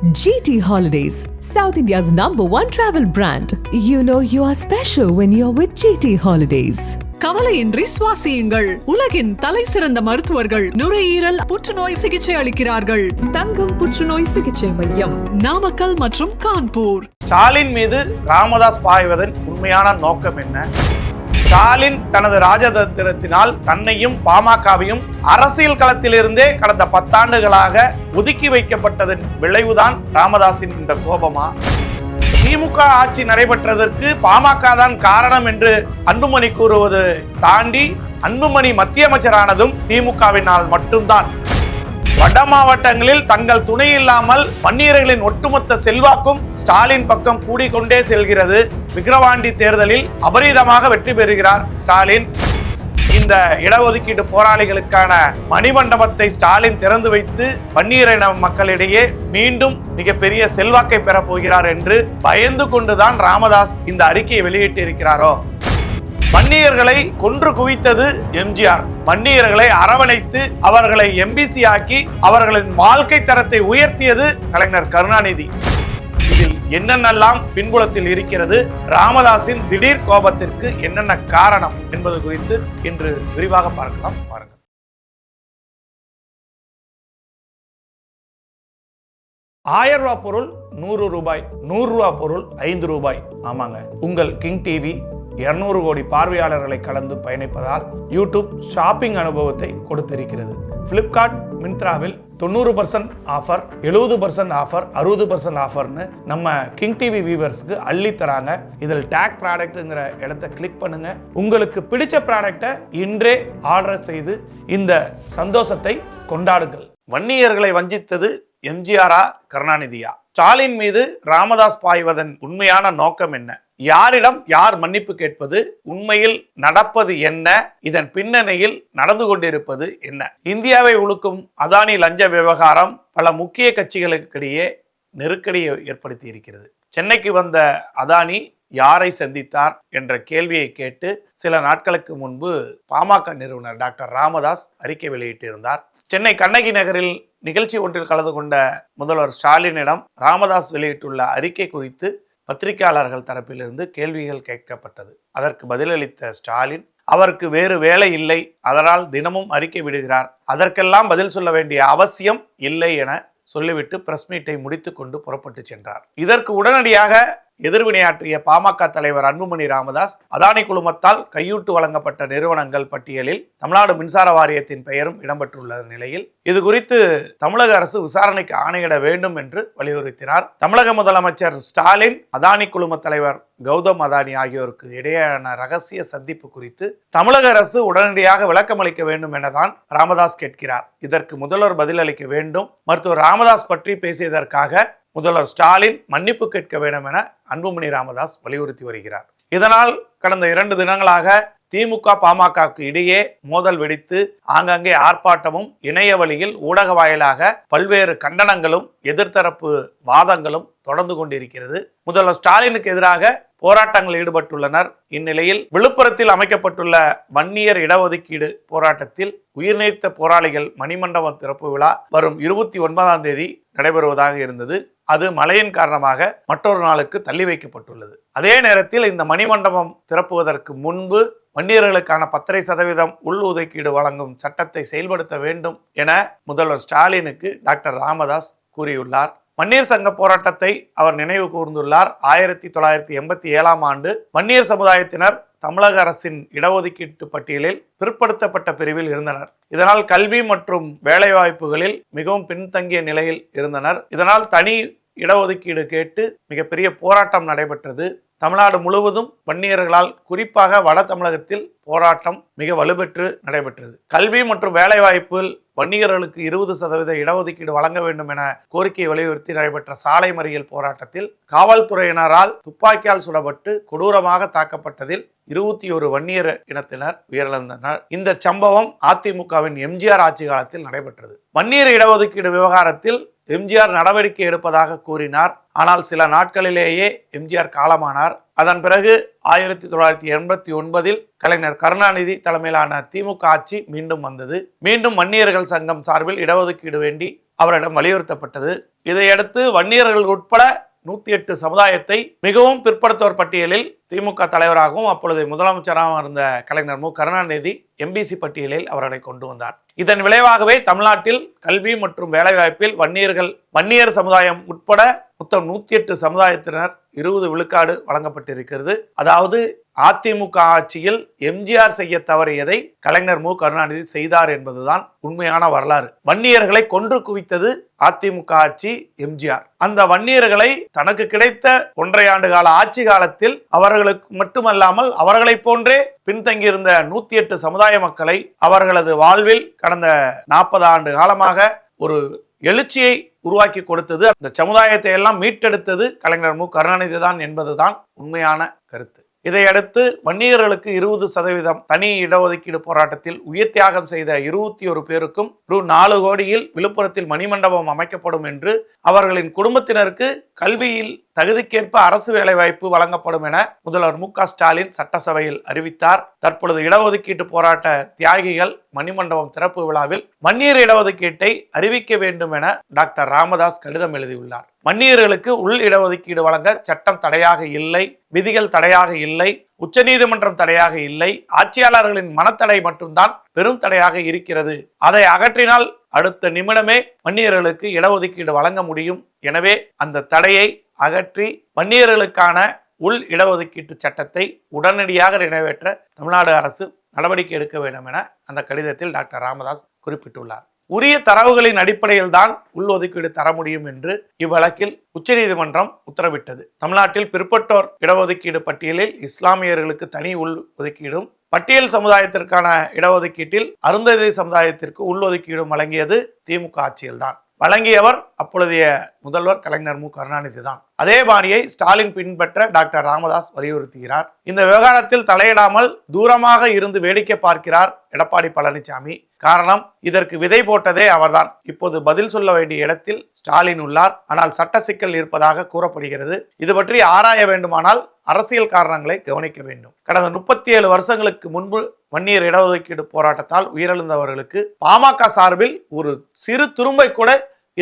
GT Holidays, South India's number one travel brand. You know you are special when you're with GT Holidays. கவலையின்றி சுவாசியுங்கள். உலகின் தலை சிறந்த மருத்துவர்கள் நுரையீரல் புற்றுநோய் சிகிச்சை அளிக்கிறார்கள். தங்கம் புற்றுநோய் சிகிச்சை மையம். நாமக்கல் மற்றும் கான்பூர். ஸ்டாலின் மீது ராமதாஸ் பாய்வதன் உண்மையான நோக்கம் என்ன? ஸ்டாலின் தனது ராஜதந்திரத்தினால் தன்னையும் பாமகவையும் அரசியல் களத்திலிருந்தே கடந்த பத்தாண்டுகளாக ஒதுக்கி வைக்கப்பட்டதன் விளைவுதான் ராமதாஸின் இந்த கோபமா? திமுக ஆட்சி நடைபெற்றதற்கு பாமக தான் காரணம் என்று அன்புமணி கூறுவது தாண்டி அன்புமணி மத்திய அமைச்சரானதும் திமுகவினால் மட்டும்தான். வட மாவட்டங்களில் தங்கள் துணை இல்லாமல் வன்னியர்களின் ஒட்டுமொத்த செல்வாக்கும் ஸ்டாலின் பக்கம் கூடிக்கொண்டே செல்கிறது. விக்கிரவாண்டி தேர்தலில் அபரீதமாக வெற்றி பெறுகிறார் ஸ்டாலின். இந்த இடஒதுக்கீடு போராளிகளுக்கான மணிமண்டபத்தை ஸ்டாலின் திறந்து வைத்து பன்னீரின மக்களிடையே மீண்டும் மிகப்பெரிய செல்வாக்கை பெறப் போகிறார் என்று பயந்து கொண்டுதான் ராமதாஸ் இந்த அறிக்கையை வெளியிட்டிருக்கிறாரோ? வன்னியர்களை கொன்று குவித்தது எம்ஜிஆர். வன்னியர்களை அரவணைத்து அவர்களை எம்பிசி ஆக்கி அவர்களின் வாழ்க்கை தரத்தை உயர்த்தியது கலைஞர் கருணாநிதி. என்னென்னலாம் பின்புலத்தில் இருக்கிறது? ராமதாஸின் திடீர் கோபத்திற்கு என்னென்ன காரணம் என்பது குறித்து இன்று விரிவாக பார்க்கலாம். பாருங்கள். ஆயிரம் ரூபாய் பொருள் நூறு ரூபாய் நூறு ரூபாய் பொருள் ஐந்து ரூபாய். ஆமாங்க. உங்கள் கிங் டிவி இருநூறு கோடி பார்வையாளர்களை கடந்து பயணிப்பதால் யூடியூப் ஷாப்பிங் அனுபவத்தை கொடுத்திருக்கிறது. பிளிப்கார்ட் மின்த்ராவில் தொண்ணூறு பர்சன்ட் ஆஃபர் எழுபது பர்சன்ட் ஆஃபர் அறுபது பர்சன்ட் ஆஃபர்னு நம்ம கிங் டிவி வியூவர்ஸ்க்கு அள்ளி தராங்க. இதில் டேக் ப்ராடக்ட்டுங்கிற இடத்த கிளிக் பண்ணுங்க. உங்களுக்கு பிடிச்ச ப்ராடக்டை இன்றே ஆர்டர் செய்து இந்த சந்தோஷத்தை கொண்டாடுங்கள். வன்னியர்களை வஞ்சித்தது எம்ஜிஆரா கருணாநிதியா? ஸ்டாலின் மீது ராமதாஸ் பாய்வதன் உண்மையான நோக்கம் என்ன? யாரிடம் யார் மன்னிப்பு கேட்பது உண்மையில் நடப்பது என்ன இதன் பின்னணியில் நடந்து கொண்டிருப்பது என்ன? இந்தியாவை உழுக்கும் அதானி லஞ்ச விவகாரம் பல முக்கிய கட்சிகளுக்கிடையே நெருக்கடியை ஏற்படுத்தி இருக்கிறது. சென்னைக்கு வந்த அதானி யாரை சந்தித்தார் என்ற கேள்வியை கேட்டு சில நாட்களுக்கு முன்பு பாமக நிறுவனர் டாக்டர் ராமதாஸ் அறிக்கை வெளியிட்டிருந்தார். சென்னை கண்ணகி நகரில் நிகழ்ச்சி ஒன்றில் கலந்து கொண்ட முதல்வர் ஸ்டாலினிடம் ராமதாஸ் வெளியிட்டுள்ள அறிக்கை குறித்து பத்திரிகையாளர்கள் தரப்பிலிருந்து கேள்விகள் கேட்கப்பட்டது. அதற்கு பதிலளித்த ஸ்டாலின் அவருக்கு வேறு வேலை இல்லை. அதனால் தினமும் அறிக்கை விடுகிறார். அதற்கெல்லாம் பதில் சொல்ல வேண்டிய அவசியம் இல்லை என சொல்லிவிட்டு பிரஸ் மீட்டை முடித்துக்கொண்டு புறப்பட்டு சென்றார். இதற்கு உடனடியாக எதிர்வினையாற்றிய பாமக தலைவர் அன்புமணி ராமதாஸ் அதானி குழுமத்தால் கையூட்டு வழங்கப்பட்ட நிறுவனங்கள் பட்டியலில் தமிழ்நாடு மின்சார வாரியத்தின் பெயரும் இடம்பெற்றுள்ள நிலையில் இது குறித்து தமிழக அரசு விசாரணைக்கு ஆணையிட வேண்டும் என்று வலியுறுத்தினார். தமிழக முதலமைச்சர் ஸ்டாலின் அதானி குழும தலைவர் கௌதம் அதானி ஆகியோருக்கு இடையேயான ரகசிய சந்திப்பு குறித்து தமிழக அரசு உடனடியாக விளக்கமளிக்க வேண்டும் எனதான் ராமதாஸ் கேட்கிறார். இதற்கு முதல்வர் பதிலளிக்க வேண்டும். மருத்துவர் ராமதாஸ் பற்றி பேசியதற்காக முதல்வர் ஸ்டாலின் மன்னிப்பு கேட்க வேண்டும் என அன்புமணி ராமதாஸ் வலியுறுத்தி வருகிறார். இதனால் கடந்த இரண்டு தினங்களாக திமுக பாமகவுக்கு இடையே மோதல் வெடித்து ஆங்காங்கே ஆர்ப்பாட்டமும் இணைய வழியில் ஊடக வாயிலாக பல்வேறு கண்டனங்களும் எதிர்த்தரப்பு வாதங்களும் தொடர்ந்து கொண்டிருக்கிறது. முதல்வர் ஸ்டாலினுக்கு எதிராக போராட்டங்களில் ஈடுபட்டுள்ளனர். இந்நிலையில் விழுப்புரத்தில் அமைக்கப்பட்டுள்ள வன்னியர் இடஒதுக்கீடு போராட்டத்தில் உயிர்நீத்த போராளிகள் மணிமண்டபம் திறப்பு விழா வரும் இருபத்தி ஒன்பதாம் தேதி நடைபெறுவதாக இருந்தது. அது மழையின் காரணமாக மற்றொரு நாளுக்கு தள்ளி வைக்கப்பட்டுள்ளது. அதே நேரத்தில் இந்த மணிமண்டபம் திறப்புவதற்கு முன்பு வன்னியர்களுக்கான பத்தரை சதவீதம் உள் ஒதுக்கீடு வழங்கும் சட்டத்தை செயல்படுத்த வேண்டும் என முதல்வர் ஸ்டாலினுக்கு டாக்டர் ராமதாஸ் கூறியுள்ளார். வன்னியர் சங்க போராட்டத்தை அவர் நினைவு கூர்ந்துள்ளார். ஆயிரத்தி தொள்ளாயிரத்தி எண்பத்தி ஏழாம் ஆண்டு வன்னியர் சமுதாயத்தினர் தமிழக அரசின் இடஒதுக்கீட்டு பட்டியலில் பிற்படுத்தப்பட்ட பிரிவில் இருந்தனர். இதனால் கல்வி மற்றும் வேலைவாய்ப்புகளில் மிகவும் பின்தங்கிய நிலையில் இருந்தனர். இதனால் தனி இடஒதுக்கீடு கேட்டு மிகப்பெரிய போராட்டம் நடைபெற்றது. தமிழ்நாடு முழுவதும் வன்னியர்களால் குறிப்பாக வட தமிழகத்தில் போராட்டம் மிக வலுப்பெற்று நடைபெற்றது. கல்வி மற்றும் வேலைவாய்ப்பில் வன்னியர்களுக்கு இருபது சதவீத இடஒதுக்கீடு வழங்க வேண்டும் என கோரிக்கை வலியுறுத்தி நடைபெற்ற சாலை மறியல் போராட்டத்தில் காவல்துறையினரால் துப்பாக்கியால் சுடப்பட்டு கொடூரமாக தாக்கப்பட்டதில் இருபத்தி ஒரு வன்னியர் இனத்தினர் உயிரிழந்தனர். இந்த சம்பவம் அதிமுகவின் எம்ஜிஆர் ஆட்சி காலத்தில் நடைபெற்றது. வன்னியர் இடஒதுக்கீடு விவகாரத்தில் எம்ஜிஆர் நடவடிக்கை எடுப்பதாக கூறினார். ஆனால் சில நாட்களிலேயே எம்ஜிஆர் காலமானார். அதன் பிறகு ஆயிரத்தி தொள்ளாயிரத்தி எண்பத்தி ஒன்பதில் கலைஞர் கருணாநிதி தலைமையிலான திமுக ஆட்சி மீண்டும் வந்தது. மீண்டும் வன்னியர்கள் சங்கம் சார்பில் இடஒதுக்கீடு வேண்டி அவரிடம் வலியுறுத்தப்பட்டது. இதையடுத்து வன்னியர்கள் உட்பட நூத்தி எட்டு சமுதாயத்தை மிகவும் பிற்படுத்தோர் பட்டியலில் திமுக தலைவராகவும் அப்பொழுது முதலமைச்சராகவும் இருந்த கலைஞர் மு. கருணாநிதி எம்பிசி பட்டியலில் அவர்களை கொண்டு வந்தார். இதன் விளைவாகவே தமிழ்நாட்டில் கல்வி மற்றும் வேலைவாய்ப்பில் வன்னியர்கள் வன்னியர் சமுதாயம் உட்பட மொத்தம் நூத்தி எட்டு சமுதாயத்தினர் இருபது விழுக்காடு வழங்கப்பட்டிருக்கிறது. அதாவது அதிமுக ஆட்சியில் எம்ஜிஆர் செய்ய தவறியதை கலைஞர் மு. கருணாநிதி செய்தார் என்பதுதான் உண்மையான வரலாறு. வன்னியர்களை கொன்று குவித்தது அதிமுக ஆட்சி எம்ஜிஆர். அந்த வன்னியர்களை தனக்கு கிடைத்த ஒன்றை ஆண்டு கால ஆட்சி காலத்தில் அவர்களுக்கு மட்டுமல்லாமல் அவர்களைப் போன்றே பின்தங்கியிருந்த நூத்தி எட்டு சமுதாய மக்களை அவர்களது வாழ்வில் கடந்த நாற்பது ஆண்டு காலமாக ஒரு எழுச்சியை உருவாக்கி கொடுத்தது அந்த சமுதாயத்தை எல்லாம் மீட்டெடுத்தது கலைஞர் மு. கருணாநிதி தான் என்பதுதான் உண்மையான கருத்து. இதையடுத்து வன்னியர்களுக்கு இருபது சதவீதம் தனி இடஒதுக்கீடு போராட்டத்தில் உயிர் தியாகம் செய்த இருபத்தி ஒரு பேருக்கும் ரூ நாலு கோடியில் விழுப்புரத்தில் மணிமண்டபம் அமைக்கப்படும் என்று அவர்களின் குடும்பத்தினருக்கு கல்வியில் தகுதிக்கேற்ப அரசு வேலைவாய்ப்பு வழங்கப்படும் என முதல்வர் மு. க. ஸ்டாலின் சட்டசபையில் அறிவித்தார். தற்பொழுது இடஒதுக்கீட்டு போராட்ட தியாகிகள் மணிமண்டபம் திறப்பு விழாவில் வன்னியர் இடஒதுக்கீட்டை அறிவிக்க வேண்டும் என டாக்டர் ராமதாஸ் கடிதம் எழுதியுள்ளார். வன்னியர்களுக்கு உள் இடஒதுக்கீடு வழங்க சட்டம் தடையாக இல்லை விதிகள் தடையாக இல்லை உச்சநீதிமன்றம் தடையாக இல்லை ஆட்சியாளர்களின் மனத்தடை மட்டும்தான் பெரும் தடையாக இருக்கிறது. அதை அகற்றினால் அடுத்த நிமிடமே வன்னியர்களுக்கு இடஒதுக்கீடு வழங்க முடியும். எனவே அந்த தடையை அகற்றி வன்னியர்களுக்கான உள் இடஒதுக்கீட்டு சட்டத்தை உடனடியாக நிறைவேற்ற தமிழ்நாடு அரசு நடவடிக்கை எடுக்க வேண்டும் என அந்த கடிதத்தில் டாக்டர் ராமதாஸ் குறிப்பிட்டுள்ளார். உரிய தரவுகளின் அடிப்படையில் தான் உள்ஒதுக்கீடு தர முடியும் என்று இவ்வழக்கில் உச்சநீதிமன்றம் உத்தரவிட்டது. தமிழ்நாட்டில் பிற்பட்டோர் இடஒதுக்கீடு பட்டியலில் இஸ்லாமியர்களுக்கு தனி உள் ஒதுக்கீடும் பட்டியல் சமுதாயத்திற்கான இடஒதுக்கீட்டில் அருந்ததி சமுதாயத்திற்கு உள்ஒதுக்கீடும் வழங்கியது திமுக ஆட்சியில்தான். வழங்கியவர் அப்பொழுதைய முதல்வர் கலைஞர் மு. கருணாநிதி தான். அதே பாணியை ஸ்டாலின் பின்பற்ற டாக்டர் ராமதாஸ் வலியுறுத்துகிறார். இந்த விவகாரத்தில் தலையிடாமல் தூரமாக இருந்து வேடிக்கை பார்க்கிறார் எடப்பாடி பழனிசாமி காரணம் இதற்கு விதை போட்டதே அவர்தான். இப்போது பதில் சொல்ல வேண்டிய இடத்தில் ஸ்டாலின் உள்ளார். ஆனால் சட்ட சிக்கல் இருப்பதாக கூறப்படுகிறது. இது பற்றி ஆராய வேண்டுமானால் அரசியல் காரணங்களை கவனிக்க வேண்டும். கடந்த முப்பத்தி ஏழு வருஷங்களுக்கு முன்பு வன்னியர் இடஒதுக்கீடு போராட்டத்தால் உயிரிழந்தவர்களுக்கு பாமக சார்பில் ஒரு சிறு துரும்பை கூட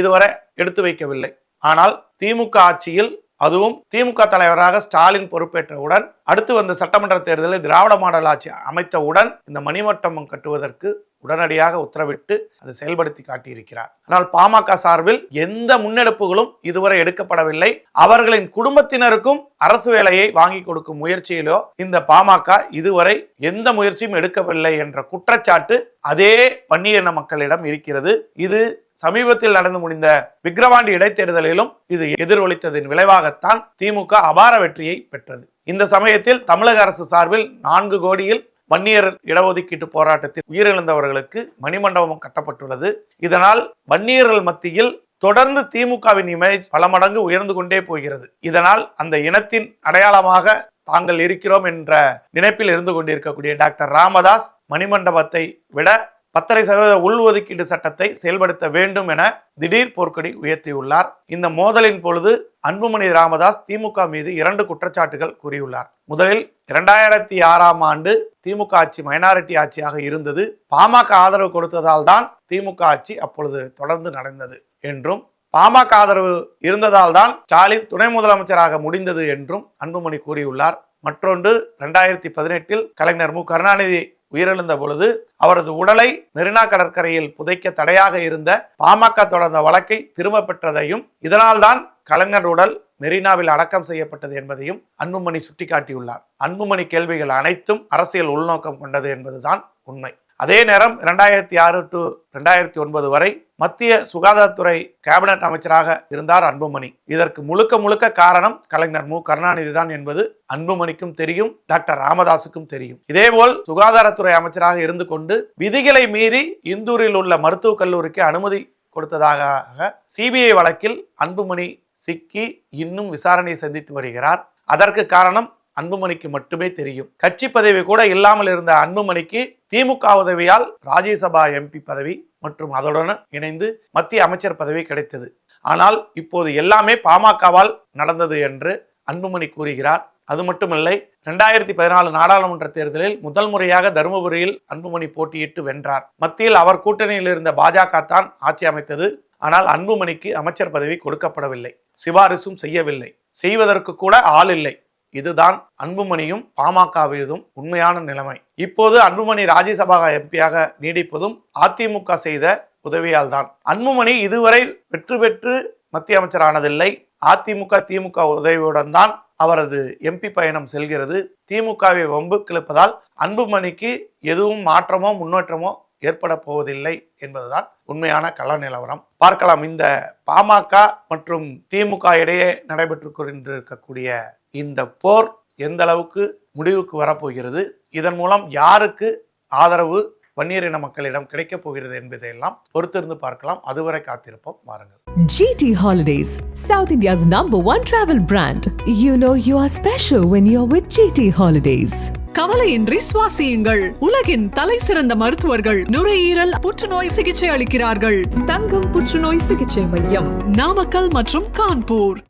இதுவரை எடுத்து வைக்கவில்லை. ஆனால் திமுக ஆட்சியில் அதுவும் திமுக தலைவராக ஸ்டாலின் பொறுப்பேற்றவுடன் அடுத்து வந்த சட்டமன்ற தேர்தலில் திராவிட மாடல் ஆட்சி அமைத்தவுடன் இந்த மணிமட்டமம் கட்டுவதற்கு உடனடியாக உத்தரவிட்டு அதை செயல்படுத்தி காட்டியிருக்கிறார். ஆனால் பாமக சார்பில் எந்த முன்னெடுப்புகளும் இதுவரை எடுக்கப்படவில்லை. அவர்களின் குடும்பத்தினருக்கும் அரசு வேலையை வாங்கி கொடுக்கும் முயற்சியிலோ இந்த பாமக இதுவரை எந்த முயற்சியும் எடுக்கவில்லை என்ற குற்றச்சாட்டு அதே வன்னியின மக்களிடம் இருக்கிறது. இது சமீபத்தில் நடந்து முடிந்த விக்கிரவாண்டி இடைத்தேர்தலிலும் இது எதிரொலித்ததின் விளைவாகத்தான் திமுக அபார வெற்றியை பெற்றது. இந்த சமயத்தில் தமிழக அரசு சார்பில் நான்கு கோடியில் வன்னியர் இடஒதுக்கீட்டு போராட்டத்தில் உயிரிழந்தவர்களுக்கு மணிமண்டபம் கட்டப்பட்டுள்ளது. இதனால் வன்னியர்கள் மத்தியில் தொடர்ந்து திமுகவின் இமேஜ் பல மடங்கு உயர்ந்து கொண்டே போகிறது. இதனால் அந்த இனத்தின் அடையாளமாக தாங்கள் இருக்கிறோம் என்ற நினைப்பில் இருந்து கொண்டிருக்கக்கூடிய டாக்டர் ராமதாஸ் மணிமண்டபத்தை விட பத்தரை சதவீத உள்ஒதுக்கீடு சட்டத்தை செயல்படுத்த வேண்டும் என திடீர் போர்க்கடி உயர்த்தியுள்ளார். இந்த மோதலின் பொழுது அன்புமணி ராமதாஸ் திமுக மீது இரண்டு குற்றச்சாட்டுகள் கூறியுள்ளார். முதலில் இரண்டாயிரத்தி ஆறாம் ஆண்டு திமுக ஆட்சி மைனாரிட்டி ஆட்சியாக இருந்தது. பாமக ஆதரவு கொடுத்ததால் தான் திமுக ஆட்சி அப்பொழுது தொடர்ந்து நடந்தது என்றும் பாமக ஆதரவு இருந்ததால் தான் ஸ்டாலின் துணை முதலமைச்சராக முடிந்தது என்றும் அன்புமணி கூறியுள்ளார். மற்றொன்று இரண்டாயிரத்தி பதினெட்டில் கலைஞர் மு. கருணாநிதி உயிரிழந்த பொழுது அவரது உடலை மெரினா கடற்கரையில் புதைக்க தடையாக இருந்த பாமக தொடர்ந்த வழக்கை திரும்ப பெற்றதையும் இதனால்தான் கலைஞர் உடல் மெரினாவில் அடக்கம் செய்யப்பட்டது என்பதையும் அன்புமணி சுட்டிக்காட்டியுள்ளார். அன்புமணி கேள்விகள் அனைத்தும் அரசியல் உள்நோக்கம் கொண்டது என்பதுதான் உண்மை. அதே நேரம் ரெண்டாயிரத்தி ஆறு டு ரெண்டாயிரத்தி ஒன்பது வரை மத்திய சுகாதாரத்துறை கேபினட் அமைச்சராக இருந்தார் அன்புமணி. இதற்கு முழுக்க முழுக்க காரணம் கலைஞர் மு. கருணாநிதி தான் என்பது அன்புமணிக்கும் தெரியும் டாக்டர் ராமதாஸுக்கும் தெரியும். இதேபோல் சுகாதாரத்துறை அமைச்சராக இருந்து கொண்டு விதிகளை மீறி இந்தூரில் உள்ள மருத்துவக் கல்லூரிக்கு அனுமதி கொடுத்ததாக சிபிஐ வழக்கில் அன்புமணி சிக்கி இன்னும் விசாரணை சந்தித்து வருகிறார். அதற்கு காரணம் அன்புமணிக்கு மட்டுமே தெரியும். கட்சி பதவி கூட இல்லாமல் இருந்த அன்புமணிக்கு திமுக உதவியால் ராஜ்யசபா எம்பி பதவி மற்றும் அதனுடன் இணைந்து மத்திய அமைச்சர் பதவி கிடைத்தது. ஆனால் இப்போது எல்லாமே பாமகவால் நடந்தது என்று அன்புமணி கூறுகிறார். அது மட்டுமில்லை ரெண்டாயிரத்தி பதினாலு நாடாளுமன்ற தேர்தலில் முதல் முறையாக தருமபுரியில் அன்புமணி போட்டியிட்டு வென்றார். மத்தியில் அவர் கூட்டணியில் இருந்த பாஜக தான் ஆட்சி அமைத்தது. ஆனால் அன்புமணிக்கு அமைச்சர் பதவி கொடுக்கப்படவில்லை. சிபாரிசும் செய்யவில்லை. செய்வதற்கு கூட ஆள் இல்லை. இதுதான் அன்புமணியும் பாமகவியதும் உண்மையான நிலைமை. இப்போது அன்புமணி ராஜ்யசபா எம்பியாக நீடிப்பதும் அதிமுக செய்த உதவியால் தான் அன்புமணி இதுவரை வெற்றி பெற்று மத்திய அமைச்சரானதில்லை. அதிமுக திமுக உதவியுடன் தான் அவரது எம்பி பயணம் செல்கிறது. திமுகவை வம்பு கிளப்பதால் அன்புமணிக்கு எதுவும் மாற்றமோ முன்னேற்றமோ ஏற்பட போவதில்லை என்பதுதான் உண்மையான கள நிலவரம். பார்க்கலாம் இந்த பாமக மற்றும் திமுக இடையே நடைபெற்று கொண்டிருக்கக்கூடிய இந்த போர் எந்த அளவுக்கு முடிவுக்கு வரப்போகிறது இதன் மூலம் யாருக்கு ஆதரவு வன்னியரின மக்களிடம் கிடைக்கப் போகிறது என்பதையெல்லாம் பொறுத்திருந்து பார்க்கலாம். அதுவரை காத்திருப்போம். வாருங்கள். GT Holidays, South India's number one travel brand. You know you are special when you're with GT Holidays. கவலையின்றி சுவாசியுங்கள். உலகின் தலை சிறந்த மருத்துவர்கள் நுரையீரல் புற்றுநோய் சிகிச்சை அளிக்கிறார்கள். தங்கம் புற்றுநோய் சிகிச்சை மையம் நாமக்கல் மற்றும் கான்பூர்.